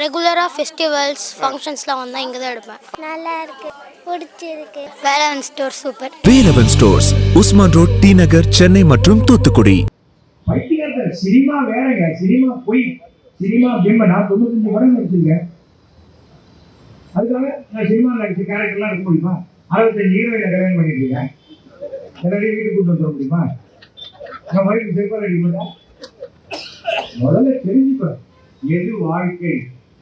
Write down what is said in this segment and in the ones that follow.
ரெகுலராக ஃபெஸ்டிவல்ஸ் ஃபங்க்ஷன்ஸ்லாம் வந்தால் இங்கே தான் எடுப்பேன். நல்லா இருக்கு பிடிச்சிருக்கு Velavan store super Velavan stores Usman road T Nagar Chennai மற்றும் தூத்துக்குடி. சினிமா வேறங்க சினிமா பொய் சினிமா பிம்ப நான் தொண்ணூத்தஞ்சு படம் நடிச்சிருக்கேன் அதுக்காக நான் சினிமா நடிச்ச கேரக்டர்லாம் இருக்க முடியுமா? அறுபத்தஞ்சு ஹீரோயில கல்யாணம் பண்ணிருக்கேன் எல்லாரையும் வீட்டுக்கு கூட்டு வந்துட முடியுமா? நான் அடிக்க மாட்டேன் முதல்ல தெரிஞ்சுக்கணும். எது வாழ்க்கை?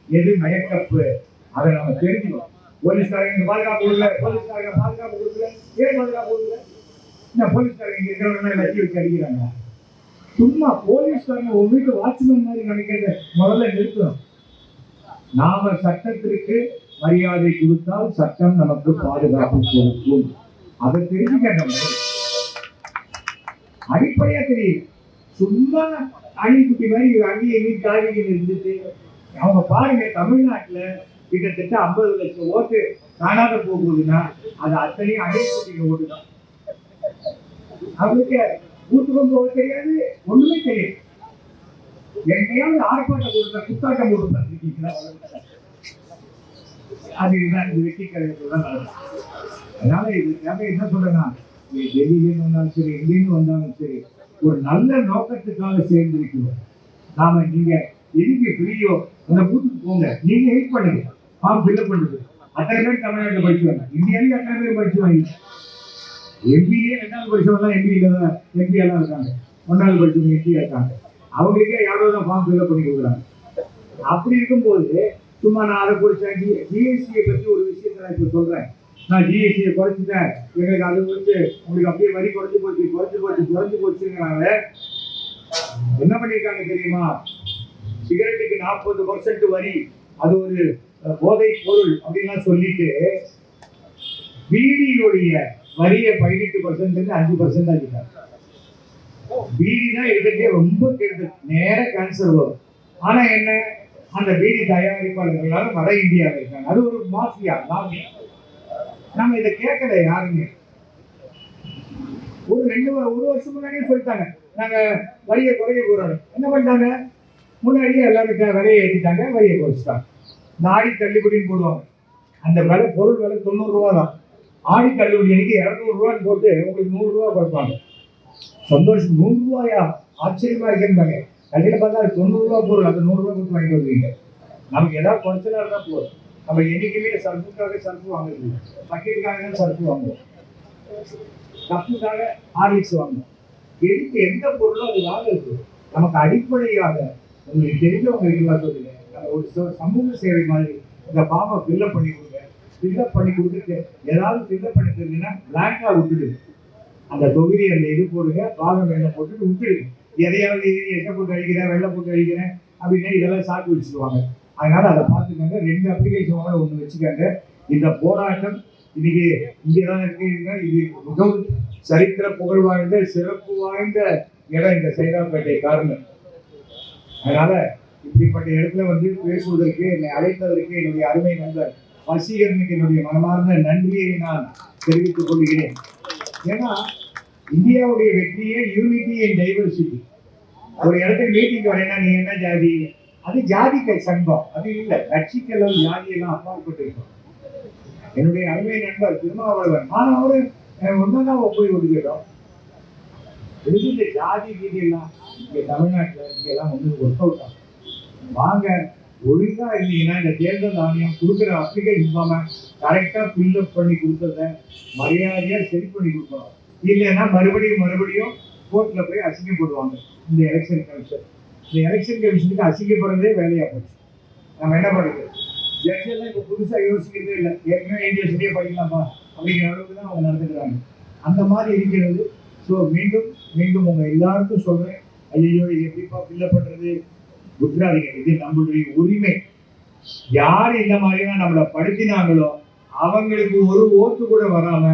எது மயக்கப்பு? அதை நம்ம தெரிஞ்சுக்கணும். போலீஸ்காரங்க பாதுகாப்பு கொடுக்கல. போலீஸ்காரங்க பாதுகாப்பு கொடுக்கல. ஏன் பாதுகாப்பு கொடுக்கல? இந்த போலீஸ்காரங்க இருக்கிறவங்க லட்சி வச்சு அடிக்கிறாங்க. சும்மா போலீஸ்காரங்க ஒரு வீட்டு வாட்ச்மேன் மாதிரி நினைக்கிறத முதல்ல நிறுத்தணும். நாம சட்டத்திற்கு மரியாதை கொடுத்தால் சட்டம் நமக்கு பாதுகாப்பு கொடுக்கும். அதை தெரிஞ்சுக்கணும் அடிப்படையா தெரியும். சும்மா அணிக்குட்டி மாதிரி அங்கேயும் இங்கேயும் தாவி இருந்துட்டு அவங்க பாருங்க தமிழ்நாட்டுல கிட்டத்தட்ட ஐம்பது லட்சம் ஓட்டு காணாத போகுதுன்னா அது அத்தனையும் அணிக்குட்டிங்க ஓட்டு தான் அவங்களுக்கு ஊத்துக்கும் போக தெரியாது ஒண்ணுமே தெரியாது எங்கேயாவது ஆர்ப்பாட்டம் கொடுத்த குத்தாட்டம் போட்டு அது இதுதான் இது வெட்டி கழகத்தில் அதனால இது என்ன சொல்றேன்னா நீ டெல்லியிலேருந்து வந்தாலும் சரி எங்கேருந்து வந்தாலும் சரி ஒரு நல்ல நோக்கத்துக்காக சேர்ந்திருக்கிறோம். நாம நீங்க எங்க ஃப்ரீயோ அந்த பூத்துக்கு போங்க. நீங்க ஹெல்ப் பண்ணுங்க. ஃபார்ம் ஃபில்அப் பண்ணுங்க. அத்தனை பேர் தமிழ்நாட்டில் படிச்சுவாங்க இந்தியாவிலேயே அத்தனை பேர் படிச்சுவாங்க எம்பிஏ ரெண்டாவது படிச்சவங்க எம்பியில தான் எம்பி எல்லாம் இருக்காங்க. ஒன்றாவது படிச்சவங்க எம்பியா இருக்காங்க. அவங்களுக்கே யாரோ தான் ஃபார்ம் ஃபில்அப் பண்ணி கொடுக்குறாங்க. அப்படி இருக்கும்போது சும்மா நான் அதை படிச்சேன் ஜிஎஸ்டியை பற்றி ஒரு விஷயத்தை நான் இப்போ சொல்றேன். நான் ஜிஎஸ்டியை குறைச்சிட்டேன். எங்களுக்கு அது வந்து உங்களுக்கு அப்படியே வரி குறைஞ்சி போச்சு குறைஞ்சு போச்சு குறைஞ்சி போச்சுங்கிறாங்க என்ன பண்ணியிருக்காங்க தெரியுமா? சிகரெட்டுக்கு நாற்பது பர்சன்ட் வரி. அது ஒரு போதை பொருள் அப்படின்லாம் சொல்லிட்டு பீடியினுடைய வரியை பதினெட்டு பர்சன்ட் அஞ்சு பர்சன்ட் ஆகிட்டாங்க பீடி தான் இருக்கிறதே ரொம்ப கெடுதல் நேர கேன்சர் வரும். ஆனா என்ன? அந்த பீடி தயாரிப்பாளர்களால வட இந்தியாவில் இருக்காங்க. அது ஒரு மாஃபியா மாஃபியா. நம்ம இதை கேட்கல யாருமே. ஒரு ரெண்டு ஒரு வருஷம் முன்னாடியே சொல்லிட்டாங்க. நாங்க வரியை குறைய போறோம் என்ன பண்ணிட்டாங்க? முன்னாடியே எல்லாரும் விலையை ஏற்றிட்டாங்க வரியை குறைச்சிட்டாங்க. இந்த ஆடி தள்ளுபடின்னு போடுவாங்க. அந்த விலை பொருள் விலை தொண்ணூறுரூவா தான். ஆடி தள்ளுபடி அன்னைக்கு இரநூறுவான்னு போட்டு உங்களுக்கு நூறுரூவா கொடுப்பாங்க. குறைப்பாங்க சந்தோஷம் நூறுரூவாயா? ஆச்சரியமாக ஆச்சரியமா இருக்குன்றாங்க கடையில் பார்த்தா அது பொருள் அந்த நூறுரூவா கொடுத்து வாங்கிட்டு வருவீங்க. நமக்கு ஏதாவது குறைச்சலா இருந்தால் போதும். நம்ம என்றைக்குமே சர்ஃபுக்காக சர்ஃபு வாங்குறது பக்கெட்டுக்காக தான் சர்ஃபு வாங்குவோம். கப்புக்காக ஹார்லிக்ஸ் வாங்குவோம். எதுக்கு எந்த பொருளும் அது வாங்குறது. நமக்கு அடிப்படையாக உங்களுக்கு தெரிஞ்சவங்க இருக்கலாம் சொல்லுங்க. ஒரு சமூக சேவை மாதிரி இந்த ஃபார்மை ஃபில்லப் பண்ணி கொடுங்க. ஃபில்லப் பண்ணி கொடுத்துட்டு ஏதாவது ஃபில்லப் பண்ணி தருங்கன்னா பிளாங்காக விட்டுடுங்க அந்த தொகுதி அந்த இது போடுங்க பாகம் வெள்ளை போட்டுட்டு விட்டுடுங்க எதையாவது எண்ணெய் போட்டு அடிக்கிறேன் வெள்ளை போட்டு அடிக்கிறேன் அப்படின்னா இதெல்லாம் சாக்கு வச்சுருவாங்க. அதனால அதை பார்த்துக்கோங்க. ரெண்டு அப்ளிகேஷன் வாங்க ஒன்று வச்சுக்கோங்க. இந்த போராட்டம் இன்னைக்கு இங்கே தான் இருக்கீங்க இது மிகவும் சரித்திர புகழ் வாய்ந்த சிறப்பு வாய்ந்த இடம் இந்த சைதாப்பேட்டை காரணம் அதனால இப்படிப்பட்ட இடத்துல வந்து பேசுவதற்கு என்னை அழைத்ததற்கு என்னுடைய அருமை நண்பர் வசீகரனுக்கு என்னுடைய மனமார்ந்த நன்றியை நான் தெரிவித்துக் கொள்கிறேன். ஏன்னா இந்தியாவுடைய வெற்றியே யூனிட்டி அண்ட் டைவர்சிட்டி ஒரு இடத்துக்கு மீட்டிங் வரேன்னா நீ என்ன ஜாதி? அது ஜாதிக்க சங்கம். அது இல்லை. கட்சிக்கெல்லாம் ஜாதியெல்லாம் அப்பாற்பட்டு இருக்கும் என்னுடைய அருமை நண்பர் திருமாவளவன் நான் அவரு ஒன்றுதான் போய் ஒதுக்கிட்டோம் இந்த ஜாதி கீதி எல்லாம் இங்கே தமிழ்நாட்டில் இங்கெல்லாம் வந்து ஒர்க் அவுட் ஆகும். வாங்க ஒழுங்கா இருந்தீங்கன்னா இந்த தேர்தல் ஆணையம் கொடுக்குற அப்ளிகேஷன் ஃபார்மை கரெக்டாக ஃபில்அப் பண்ணி கொடுத்தத மரியாதையாக சரி பண்ணி கொடுக்கணும். இல்லைன்னா மறுபடியும் மறுபடியும் கோர்ட்டில் போய் அசிங்கப்படுவாங்க இந்த எலெக்ஷன் கமிஷன் இந்த எலெக்ஷன் கமிஷனுக்கு அசிங்கப்படுறதே வேலையாக போச்சு. நம்ம என்ன பண்ணுறது ஜட்ஜ் எல்லாம் இப்போ புதுசாக யோசிக்கிறதே இல்லை. ஏற்கனவே யூனிவர்சிட்டியே படிக்கலாமா? அப்படிங்கிற அளவுக்கு தான் அவங்க நடந்துக்கிறாங்க. அந்த மாதிரி இருக்கிறது. ஸோ மீண்டும் மீண்டும் உங்கள் எல்லாருக்கும் சொல்கிறேன் ஐயோ இது எப்படிப்பா ஃபில்அப் பண்றது. விட்டுறாதீங்க இது நம்மளுடைய உரிமை. யார் இந்த மாதிரிலாம் நம்மளை படுத்தினாங்களோ அவங்களுக்கு ஒரு ஓட்டு கூட வராம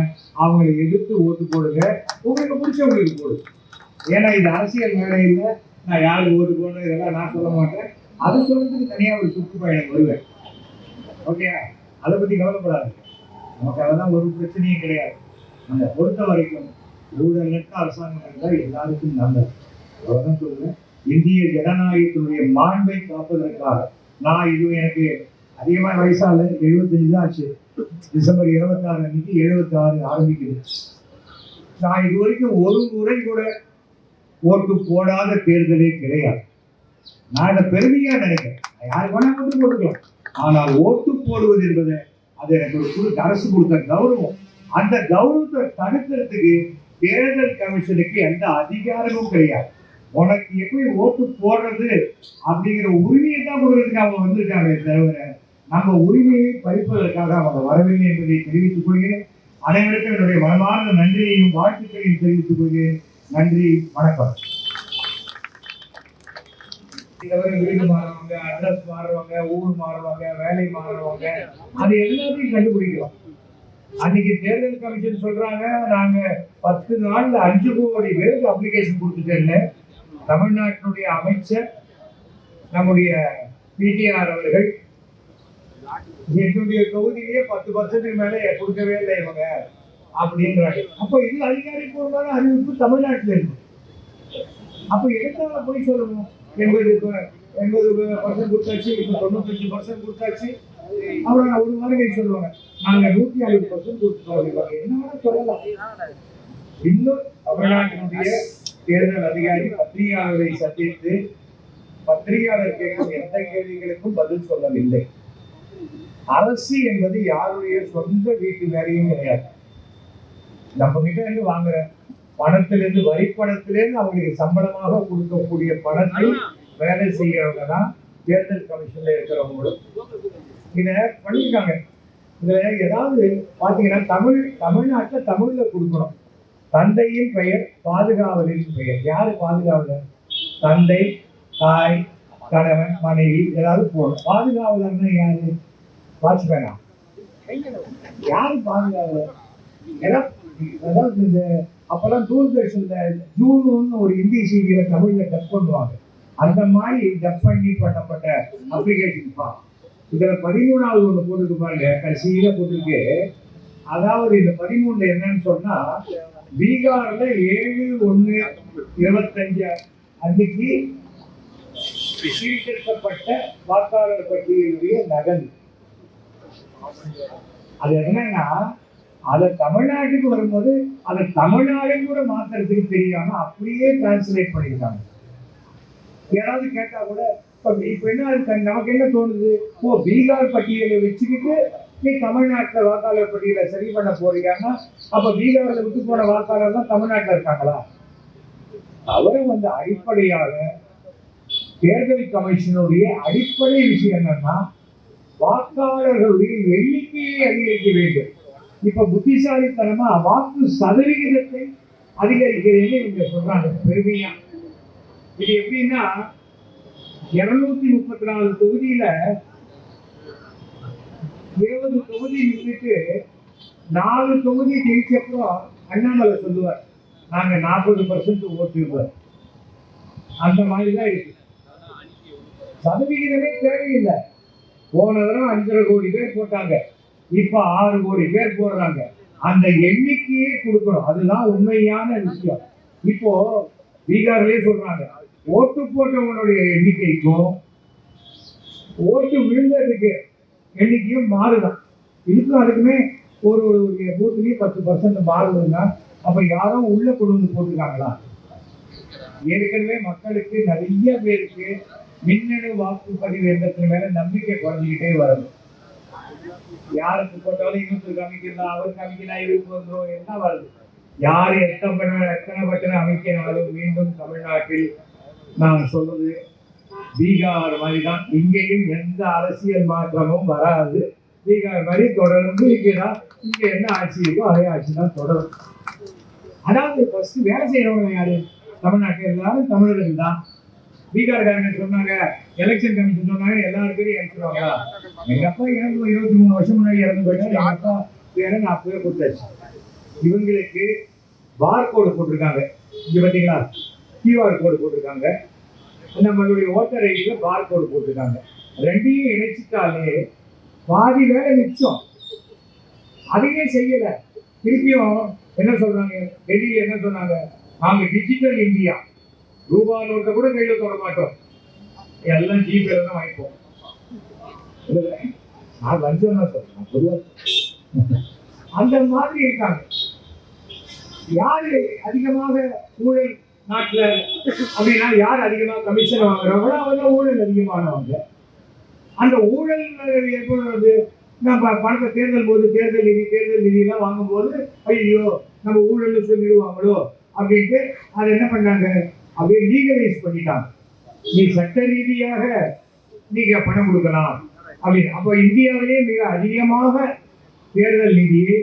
அவங்களை எதிர்த்து ஓட்டு போடுங்க. உங்களுக்கு பிடிச்சவங்களுக்கு போடுங்க ஏன்னா இது அரசியல் வேலை இல்லை. நான் யாருக்கு ஓட்டு போடணும் இதெல்லாம் நான் சொல்ல மாட்டேன். அதை சொல்றதுக்கு தனியா ஒரு சுற்றுப்பயணம் வருவேன். ஓகே அதை பத்தி கவலைப்படாது நமக்கு அதெல்லாம் ஒரு பிரச்சனையும் கிடையாது. நம்ம பொறுத்த வரைக்கும் ஊழலற்ற அரசாங்கம் இருந்தால் எல்லாருக்கும் நல்லது. அவ்வளவுதான் சொல்லுவேன் இந்திய ஜனநாயகத்தினுடைய மாண்பை காப்பதற்காக. நான் இது எனக்கு அதிகமாக வயசால எழுபத்தஞ்சு தான் ஆச்சு. டிசம்பர் இருபத்தாறு அன்னைக்கு எழுபத்தாறு ஆரம்பிக்குது. நான் இது வரைக்கும் ஒரு முறை கூட ஓட்டு போடாத தேர்தலே கிடையாது. நான் இந்த பெருமையா நினைக்கிறேன். யாருக்கு வேணா ஓட்டு போட்டுக்கலாம். ஆனால் ஓட்டு போடுவது என்பது அது எனக்கு ஒரு குழு அரசு கொடுத்த கௌரவம். அந்த கௌரவத்தை தடுக்கிறதுக்கு தேர்தல் கமிஷனுக்கு எந்த அதிகாரமும் கிடையாது. உனக்கு எப்படி ஓட்டு போடுறது அப்படிங்கிற உரிமையை தான் கொடுக்கறதுக்கு அவங்க வந்திருக்காங்க தவிர நம்ம உரிமையை பறிப்பதற்காக அவங்க வரவில்லை என்பதை தெரிவித்துக் கொள்கிறேன். அனைவருக்கும் என்னுடைய மனமார்ந்த நன்றியையும் வாழ்த்துக்களையும் தெரிவித்துக் கொள்கிறேன். நன்றி வணக்கம். வீடு மாறுறவங்க அட்ரஸ் மாறுறவங்க ஊர் மாறுறவங்க வேலை மாறுறவங்க அது எல்லாத்தையும் கண்டுபிடிக்கலாம் அன்னைக்கு தேர்தல் கமிஷன் சொல்றாங்க நாங்க பத்து நாள்ல அஞ்சு கோடி பேருக்கு அப்ளிகேஷன் கொடுத்துட்டேன்னு. தமிழ்நாட்டினுடைய அமைச்சர் நம்முடைய பிடிஆர் அவர்கள். என்னுடைய தொகுதியிலேயே பத்து பர்சன்ட்டுக்கு மேல கொடுக்கவே இல்லை இவங்க அப்படின்றாங்க. அப்ப இது அதிகாரிப்பூர்வமான அறிவிப்பு தமிழ்நாட்டில் இருக்கு. அப்ப எதுக்காக போய் சொல்லணும் எண்பது எண்பது பர்சன்ட் கொடுத்தாச்சு இப்ப தொண்ணூத்தஞ்சு பர்சன்ட் கொடுத்தாச்சு. அப்புறம் ஒரு வாரம் சொல்லுவாங்க. நாங்க நூத்தி அறுபது பர்சன்ட் கொடுத்துருவோம் என்ன வேணா சொல்லலாம். இன்னும் தமிழ்நாட்டினுடைய தேர்தல் அதிகாரி பத்திரிகையாளரை சந்தித்து பத்திரிகையாளர் கேட்கும் எந்த கேள்விகளுக்கும் பதில் சொல்லவில்லை. அரசு என்பது யாருடைய சொந்த வீட்டு வேலையும் கிடையாது. நம்ம கிட்ட இருந்து வாங்குற பணத்திலிருந்து வரி பணத்திலிருந்து அவங்களுக்கு சம்பளமாக கொடுக்கக்கூடிய பணத்தில் வேலை செய்யறவங்க தான் தேர்தல் கமிஷன்ல இருக்கிறவங்களும். இத பண்ணிருக்காங்க இதுல ஏதாவது பாத்தீங்கன்னா தமிழ் தமிழ்நாட்டுல தமிழ்ல கொடுக்கணும். தந்தையின் பெயர் பாதுகாவலின் பெயர். யாரு பாதுகாவலர்? தந்தை தாய் கணவன் மனைவி ஏதாவது போகணும். பாதுகாவலர்னா யாரு? வாட்ச்மேனா? யாரு பாதுகாவலர்? அதாவது இந்த அப்பெல்லாம் தூர்தர்ஷன்ல ஜூனுன்னு ஒரு இந்தி செய்தியில தமிழ்ல டப் பண்ணுவாங்க. அந்த மாதிரி டப் பண்ணி பண்ணப்பட்ட அப்ளிகேஷன் ஃபார்ம் இதுல பதிமூணாவது ஒண்ணு போட்டுருக்கு பாருங்க கடைசியில போட்டிருக்கு. அதாவது இந்த பதிமூணுல என்னன்னு சொன்னா பீகார்ல ஏழு ஒண்ணு இருபத்தஞ்சு அன்னைக்கு சீர்திருத்தப்பட்ட வாக்காளர் பட்டியலுடைய நகல். அது என்னன்னா அதை தமிழ்நாட்டுக்கு வரும்போது அதை தமிழ்நாடுன்னு கூட மாத்துறதுக்கு தெரியாம அப்படியே டிரான்ஸ்லேட் பண்ணிருக்காங்க யாராவது கேட்டா கூட இப்ப இப்ப என்ன நமக்கு என்ன தோணுது? ஓ பீகார் பட்டியலை வச்சுக்கிட்டு நீ தமிழ்நாட்டுல வாக்காளர் பட்டியலை சரி பண்ண போறீங்கன்னா அப்ப பீகாரில் விட்டு போன வாக்காளர் தான் தமிழ்நாட்டுல இருக்காங்களா? அவரும் வந்து அடிப்படையாக தேர்தல் கமிஷனுடைய அடிப்படை விஷயம் என்னன்னா வாக்காளர்களுடைய எண்ணிக்கையை அதிகரிக்க வேண்டும். இப்ப புத்திசாலித்தனமா வாக்கு சதவிகிதத்தை அதிகரிக்கிறேன்னு இவங்க சொல்றாங்க. பெருமையா. இது எப்படின்னா இருநூத்தி முப்பத்தி நாலு தொகுதியில இருபது தொகுதி நின்றுட்டு நாலு தொகுதி ஜெயிச்சப்புறம் அண்ணாமலை சொல்லுவார் நாங்க நாற்பது பர்சன்ட் ஓட்டுவார் அந்த மாதிரி தான் இருக்கு. சதவிகிதமே தேவையில்லை. போன தடவை அஞ்சரை கோடி பேர் போட்டாங்க. இப்ப ஆறு கோடி பேர் போடுறாங்க. அந்த எண்ணிக்கையே கொடுக்கணும். அதுதான் உண்மையான விஷயம். இப்போ பீகார்லயே சொல்றாங்க ஓட்டு போட்டவங்களுடைய எண்ணிக்கைக்கும் ஓட்டு விழுந்ததுக்கு எண்ணிக்கையும் மாறுதான். இதுக்கும் அதுக்குமே ஒரு ஒரு பூத்துலயும் பத்து பர்சன்ட் மாறுதுன்னா அப்ப யாரும் உள்ள கொண்டு வந்து போட்டுருக்காங்களா? ஏற்கனவே மக்களுக்கு நிறைய பேருக்கு மின்னணு வாக்குப்பதிவு எண்ணத்தின் மேல நம்பிக்கை குறைஞ்சிக்கிட்டே வருது. யாருக்கு போட்டாலும் இன்னொருத்தர் காமிக்கலாம் அவர் காமிக்கலாம் இவருக்கு வந்துடும் என்ன வருது? யார் எத்தனை பண்ண எத்தனை பட்டனை அமைக்கினாலும் மீண்டும் தமிழ்நாட்டில் நான் சொல்வது பீகார் மாதிரி தான் இங்கேயும் எந்த அரசியல் மாற்றமும் வராது. பீகார் மாதிரி தொடர்ந்து இங்கேதான் இங்க என்ன ஆட்சி இருக்கோ அதே ஆட்சி தான் தொடரும். அதாவது ஃபர்ஸ்ட் வேலை செய்யறவங்க யாரு? தமிழ்நாட்டில் எல்லாரும் தமிழர்கள் தான். பீகார்காரங்க சொன்னாங்க எலெக்ஷன் கமிஷன் சொன்னாங்க எல்லாரும் பேரும் இறக்கிடுவாங்க எங்க அப்பா இறந்து இருபத்தி மூணு வருஷம் முன்னாடி இறந்து போயிட்டாரு. எங்க அப்பா பேரை நான் அப்பவே கொடுத்தாச்சு. இவங்களுக்கு பார் கோடு போட்டிருக்காங்க. இங்க பாத்தீங்களா கியூஆர் கோடு போட்டிருக்காங்க. நம்மளுடைய ஓட்டர் ஐடியில் பார் கோடு போட்டிருக்காங்க ரெண்டையும் இணைச்சிட்டாலே பாதி வேலை மிச்சம். அதையே செய்யல. திருப்பியும் என்ன சொல்றாங்க? டெல்லியில் என்ன சொன்னாங்க? நாங்க டிஜிட்டல் இந்தியா ரூபா நோட்டை கூட கையில் தொட மாட்டோம். எல்லாம் ஜிபேல தான் வாங்கிப்போம். நான் லஞ்சம் தான் சொல்றேன். சொல்றேன். அந்த மாதிரி இருக்காங்க. யாரு அதிகமாக ஊழல் நாட்டில் அப்படின்னா யார் அதிகமாக கமிஷன் வாங்குறாங்களோ அவங்க ஊழல் அதிகமானவங்க. அந்த ஊழல் ஏற்படுறது நம்ம பணத்தை தேர்தல் போது தேர்தல் நிதி தேர்தல் நிதியெல்லாம் வாங்கும்போது ஐயோ நம்ம ஊழல்னு சொல்லிடுவாங்களோ அப்படின்ட்டு அதை என்ன பண்ணாங்க? அப்படியே லீகலைஸ் பண்ணிட்டாங்க. நீ சட்ட ரீதியாக நீங்க பணம் கொடுக்கலாம் அப்படின்னு. அப்போ இந்தியாவிலேயே மிக அதிகமாக தேர்தல் நிதியை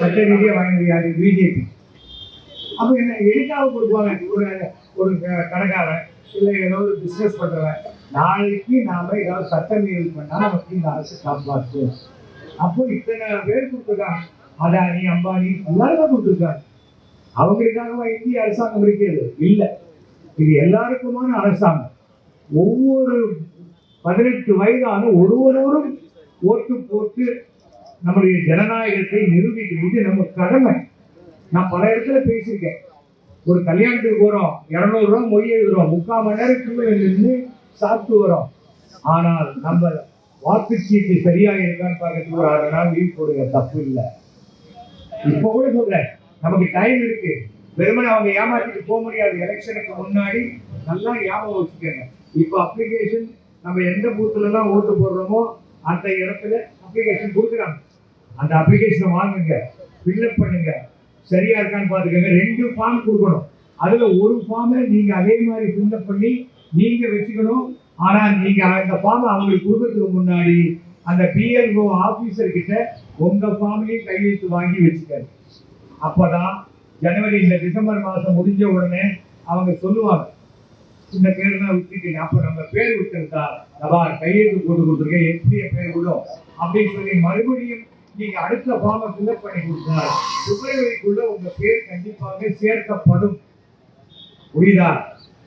சட்ட ரீதியாக வாங்கினது யாரு? பிஜேபி. அப்போ என்ன எதுக்காக கொடுப்பாங்க? ஒரு ஒரு க- கடைக்காரன் இல்லை ஏதோ ஒரு பிஸ்னஸ் பண்றவன் நாளைக்கு நாம ஏதாவது சட்டம் மீறல் பண்ணா நமக்கு இந்த அரசு காப்பாற்று அப்போ இத்தனை பேர் கொடுத்துருக்காங்க. அதானி அம்பானி எல்லாருமே கொடுத்துருக்காங்க. அவங்களுக்காகவா இந்திய அரசாங்கம் இருக்கிறது? இல்லை. இது எல்லாருக்குமான அரசாங்கம். ஒவ்வொரு பதினெட்டு வயதான ஒருவரோரும் ஓட்டு போட்டு நம்முடைய ஜனநாயகத்தை நிரூபிக்கிறது நம்ம கடமை. நான் பல இடத்துல பேசியிருக்கேன். ஒரு கல்யாணத்துக்கு போகிறோம் இரநூறுவா ரூபா மொய் எழுதுறோம் முக்கால் மணி நேரம் queueல நின்று சாப்பிட்டு வரோம். ஆனால் நம்ம வாக்குச்சீட்டு சரியா இருக்கான்னு பார்க்கறதுக்கு ஒரு அரை நாள் லீவ் போடுங்க தப்பு இல்லை. இப்போ கூட சொல்றேன் நமக்கு டைம் இருக்கு. வெறுமனை அவங்க ஏமாத்திட்டு போக முடியாது. எலெக்ஷனுக்கு முன்னாடி நல்லா ஞாபகம் வச்சுக்கோங்க. இப்போ அப்ளிகேஷன் நம்ம எந்த பூத்துல எல்லாம் ஓட்டு போடுறோமோ அந்த இடத்துல அப்ளிகேஷன் கொடுக்குறாங்க. அந்த அப்ளிகேஷனை வாங்குங்க ஃபில்அப் பண்ணுங்க. சரியா இருக்கான்னு பார்த்துக்கோங்க. ரெண்டு ஃபார்ம் கொடுக்கணும். அதுல ஒரு ஃபார்மை நீங்க அதே மாதிரி ஃபில்அப் பண்ணி நீங்க வச்சுக்கணும். ஆனா நீங்க அந்த ஃபார்மை அவங்களுக்கு கொடுக்கறதுக்கு முன்னாடி அந்த பிஎல்ஓ ஆபீசர் கிட்ட உங்க ஃபார்மையும் கையெழுத்து வாங்கி வச்சுக்காரு அப்பதான் ஜனவரி இந்த டிசம்பர் மாசம் முடிஞ்ச உடனே அவங்க சொல்லுவாங்க. இந்த பேர் தான் விட்டுருக்கீங்க அப்ப நம்ம பேர் விட்டுருந்தா நபா கையெழுத்து போட்டு கொடுத்துருக்கேன். எப்படி பேர் விடும். அப்படின்னு சொல்லி மறுபடியும் நீங்க அடுத்த ஃபார்மை ஃபில்அப் பண்ணி கொடுத்தா பிப்ரவரிக்குள்ள உங்க பேர் கண்டிப்பாக சேர்க்கப்படும். புரியுதா?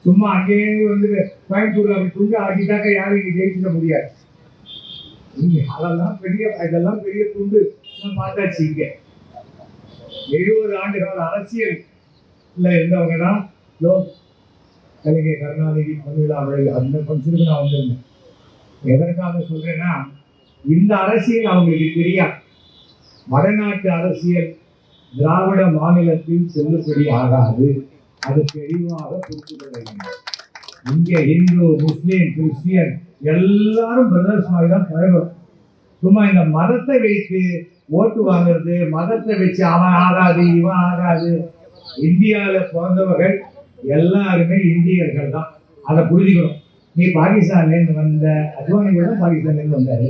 சும்மா அங்கேயே வந்து கோயம்புத்தூர்ல அப்படி துண்டு ஆக்கிட்டாக்க யாரும் இங்க ஜெயிச்சிட முடியாது. அதெல்லாம் பெரிய இதெல்லாம் பெரிய துண்டு. பார்த்தாச்சு இங்க. எழுபது ஆண்டு கால அரசியல் இருந்தவங்க தான் லோ கலைஞர் கருணாநிதி பொன்விழா விழா அந்த ஃபங்க்ஷனுக்கு நான் வந்திருந்தேன். எதற்காக சொல்றேன்னா இந்த அரசியல் அவங்களுக்கு தெரியாது. வடநாட்டு அரசியல் திராவிட மாநிலத்தில் செல்லுபடி ஆகாது. அது தெளிவாக புரிந்து கொள்ள வேண்டும். இங்கே இந்து முஸ்லீம் கிறிஸ்டியன் எல்லாரும் பிரதர்ஸ் மாதிரி தான் பழகும் சும்மா இந்த மதத்தை வைத்து ஓட்டு வாங்குறது மதத்தை வச்சு அவன் ஆகாது இவன் ஆகாது. இந்தியாவில் பிறந்தவர்கள் எல்லாருமே இந்தியர்கள் தான். அதை புரிஞ்சுக்கணும். நீ பாகிஸ்தான்லேருந்து வந்த அத்வானி கூட பாகிஸ்தான்லேருந்து வந்தாரு.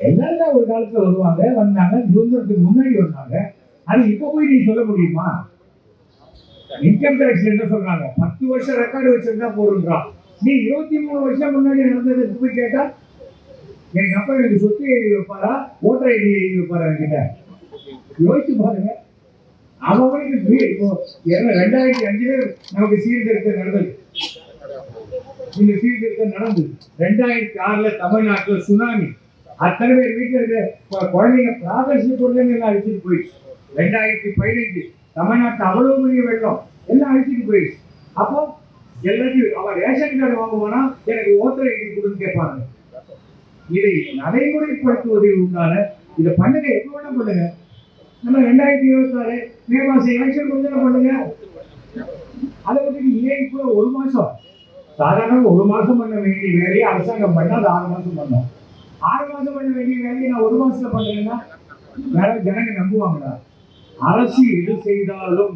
என்னென்ன ஒரு காலத்துல வருவாங்க வந்தாங்க சுதந்திரத்துக்கு முன்னாடி வந்தாங்க அது இப்ப போய் நீ சொல்ல முடியுமா? இன்கம் டேக்ஸ் என்ன சொல்றாங்க? பத்து வருஷம் ரெக்கார்டு வச்சிருந்தா போடுன்றான் நீ இருபத்தி மூணு வருஷம் முன்னாடி நடந்ததுக்கு போய் கேட்டா எங்க அப்பா எனக்கு சொத்து எழுதி வைப்பாரா? ஓட்டர் ஐடி எழுதி வைப்பாரா என்கிட்ட? யோசிச்சு பாருங்க. அவங்களுக்கு இப்போ என்ன ரெண்டாயிரத்தி அஞ்சுல நமக்கு சீர்திருத்தம் நடந்தது. இந்த சீர்திருத்தம் நடந்தது. ரெண்டாயிரத்தி ஆறுல தமிழ்நாட்டுல சுனாமி அத்தனை பேர் வீட்டுல இருக்க குழந்தைங்க பிராதர்ஷிய பொருளுங்க எல்லாம் அழிச்சிட்டு போயிடுச்சு. ரெண்டாயிரத்தி பதினஞ்சு தமிழ்நாட்டில் அவ்வளவு பெரிய வெள்ளம் எல்லாம் அழிச்சிட்டு போயிடுச்சு. அப்போ எல்லாத்தையும் அவன் ரேஷன் கார்டு வாங்குவானா? எனக்கு ஓட்டர் ஐடி கொடுன்னு கேட்பாங்க. இதை நடைமுறைப்படுத்துவதில் உண்டான இதை பண்ணுங்க எப்போ வேணா பண்ணுங்க. நம்ம ரெண்டாயிரத்தி இருபத்தாறு மே மாசம் எலெக்ஷன் கொஞ்சம் பண்ணுங்க. அதை வந்து ஏன் இப்போ ஒரு மாசம்? சாதாரண ஒரு மாசம் பண்ண வேண்டிய வேலையை அரசாங்கம் பண்ணால் அது ஆறு மாசம் பண்ணோம் ஆறு மாசம் பண்ண வேண்டிய வேலையை நான் ஒரு மாசத்துல பண்ணேன்னா வேற ஜனங்க நம்புவாங்களா? அரசு எது செய்தாலும்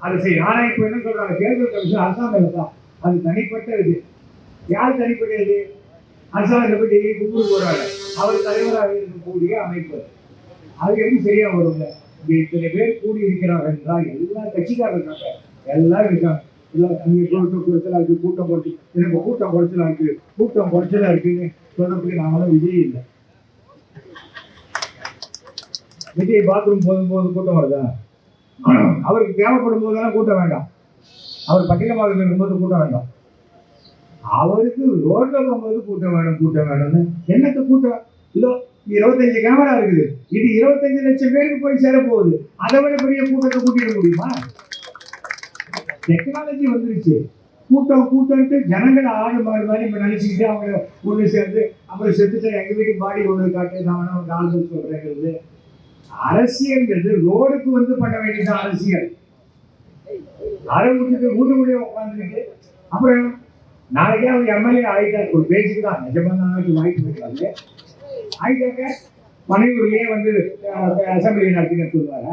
அரசு யாரை ஆனா இப்ப என்ன சொல்றாங்க? தேர்தல் கமிஷன் அரசாங்கம் தான் அது தனிப்பட்ட இது. யார் தனிப்பட்ட இது? அரசாங்கத்தை போய் டெய்லி கும்பிடு போறாங்க அவர் தலைவராக இருக்கக்கூடிய அமைப்பு. அது எப்படி சரியா வருங்க? இத்தனை பேர் கூடி இருக்கிறார்கள் என்றால் எல்லா கட்சிக்காரர் இருக்காங்க. எல்லாரும் இருக்காங்க. இல்லை இங்க கூட்டம் இருக்கு கூட்டம் குறைச்சி எனக்கு கூட்டம் குறைச்சலா இருக்கு கூட்டம் குறைச்சலா இருக்குன்னு சொல்றதுக்கு நாங்களும் விஜய் இல்லை. விஜய் பாத்ரூம் போதும் போது கூட்டம் வருதா? அவருக்கு தேவைப்படும் போதெல்லாம் கூட்டம் வேண்டாம். அவர் பட்டியலமாக இருக்கும்போது கூட்டம் வேண்டாம். அவருக்கு ரோட்டில் போகும்போது கூட்டம் வேணும் கூட்டம் வேணும்னு. என்னத்த கூட்டம்? இதோ இருபத்தஞ்சு கேமரா இருக்குது. இது இருபத்தஞ்சு லட்சம் பேருக்கு போய் சேர போகுது அதை விட பெரிய கூட்டத்தை கூட்டிட முடியுமா? டெக்னாலஜி வந்துருச்சு. கூட்டம் கூட்டம்ட்டு ஜனங்களை ஆடு மாடு மாதிரி இப்போ நினச்சிக்கிட்டு அவங்க ஒன்று சேர்ந்து அப்புறம் செத்துட்டு எங்கள் வீட்டு பாடி ஒன்று காட்டு நான் வேணா ஆளுநர் சொல்கிறேங்கிறது அரசியல்ங்கிறது ரோடுக்கு வந்து பண்ண வேண்டியது அரசியல். அதை விட்டுட்டு வீட்டுக்குள்ளேயே உட்காந்துக்கிட்டு அப்புறம் நாளைக்கே அவர் எம்எல்ஏ ஆகிட்டார் ஒரு பேச்சுக்கு தான். நிஜமான வாய்ப்பு இருக்காங்க ஆகிட்டாக்க மனைவிலேயே வந்து அசம்பிளி நடத்தினு சொல்லுவாங்க.